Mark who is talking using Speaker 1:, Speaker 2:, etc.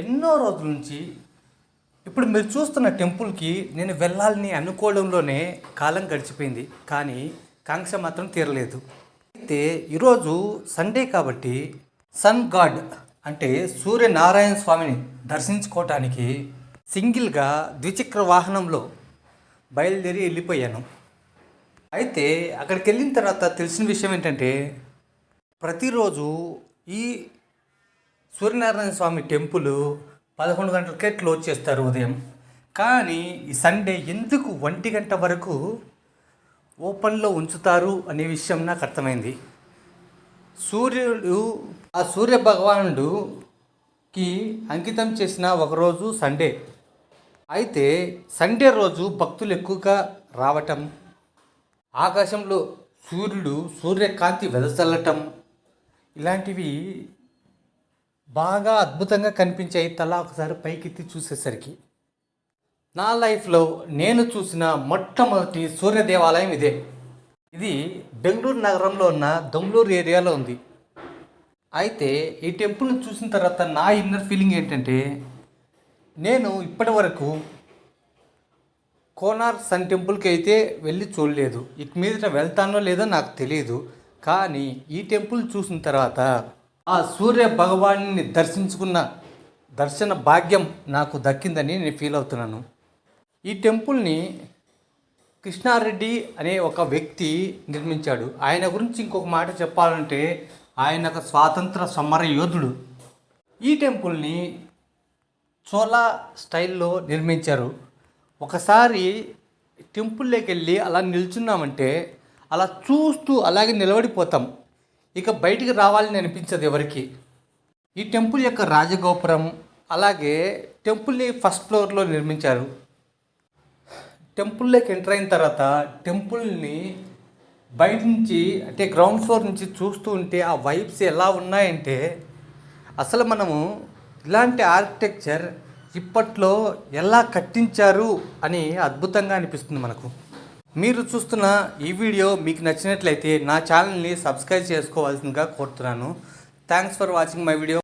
Speaker 1: ఎన్నో రోజుల నుంచి ఇప్పుడు మీరు చూస్తున్న టెంపుల్కి నేను వెళ్ళాలని అనుకోవడంలోనే కాలం గడిచిపోయింది. కానీ కాంక్ష మాత్రం తీరలేదు. అయితే ఈరోజు సండే కాబట్టి సన్ గాడ్ అంటే సూర్యనారాయణ స్వామిని దర్శించుకోవటానికి సింగిల్గా ద్విచక్ర వాహనంలో బయలుదేరి వెళ్ళిపోయాను. అయితే అక్కడికి వెళ్ళిన తర్వాత తెలిసిన విషయం ఏంటంటే ప్రతిరోజు ఈ సూర్యనారాయణ స్వామి టెంపుల్ పదకొండు గంటలకే క్లోజ్ చేస్తారు ఉదయం. కానీ ఈ సండే ఎందుకు ఒంటి గంట వరకు ఓపెన్లో ఉంచుతారు అనే విషయం నాకు అర్థమైంది. సూర్యుడు ఆ సూర్య భగవానుడుకి అంకితం చేసిన ఒకరోజు సండే. అయితే సండే రోజు భక్తులు ఎక్కువగా రావటం ఆకాశంలో సూర్యుడు సూర్యకాంతి వెదజల్లటం ఇలాంటివి బాగా అద్భుతంగా కనిపించాయి తలా ఒకసారి పైకెత్తి చూసేసరికి. నా లైఫ్లో నేను చూసిన మొట్టమొదటి సూర్య దేవాలయం ఇదే. ఇది బెంగళూరు నగరంలో ఉన్న దొంగళూరు ఏరియాలో ఉంది. అయితే ఈ టెంపుల్ని చూసిన తర్వాత నా ఇన్నర్ ఫీలింగ్ ఏంటంటే నేను ఇప్పటి వరకు కోనార్ సన్ టెంపుల్కి అయితే వెళ్ళి చూడలేదు. ఇక మీదట వెళ్తానో లేదో నాకు తెలియదు కానీ ఈ టెంపుల్ చూసిన తర్వాత ఆ సూర్య భగవాన్ని దర్శించుకున్న దర్శన భాగ్యం నాకు దక్కిందని నేను ఫీల్ అవుతున్నాను. ఈ టెంపుల్ని కృష్ణారెడ్డి అనే ఒక వ్యక్తి నిర్మించాడు. ఆయన గురించి ఇంకొక మాట చెప్పాలంటే ఆయన ఒక స్వాతంత్ర సమర యోధుడు. ఈ టెంపుల్ని చోలా స్టైల్లో నిర్మించారు. ఒకసారి టెంపుల్లోకి వెళ్ళి అలా నిల్చున్నామంటే అలా చూస్తూ అలాగే నిలబడిపోతాం. ఇక బయటికి రావాలని అనిపించదు ఎవరికి. ఈ టెంపుల్ యొక్క రాజగోపురం అలాగే టెంపుల్ని ఫస్ట్ ఫ్లోర్లో నిర్మించారు. టెంపుల్లోకి ఎంటర్ అయిన తర్వాత టెంపుల్ని బయట నుంచి అంటే గ్రౌండ్ ఫ్లోర్ నుంచి చూస్తూ ఉంటే ఆ వైబ్స్ ఎలా ఉన్నాయంటే అసలు మనము ఇలాంటి ఆర్కిటెక్చర్ ఇప్పట్లో ఎలా కట్టించారు అని అద్భుతంగా అనిపిస్తుంది మనకు. మీరు చూస్తున్న ఈ వీడియో మీకు నచ్చినట్లయితే నా ఛానల్ని సబ్స్క్రైబ్ చేసుకోవాల్సిందిగా కోరుతున్నాను. Thanks for watching my video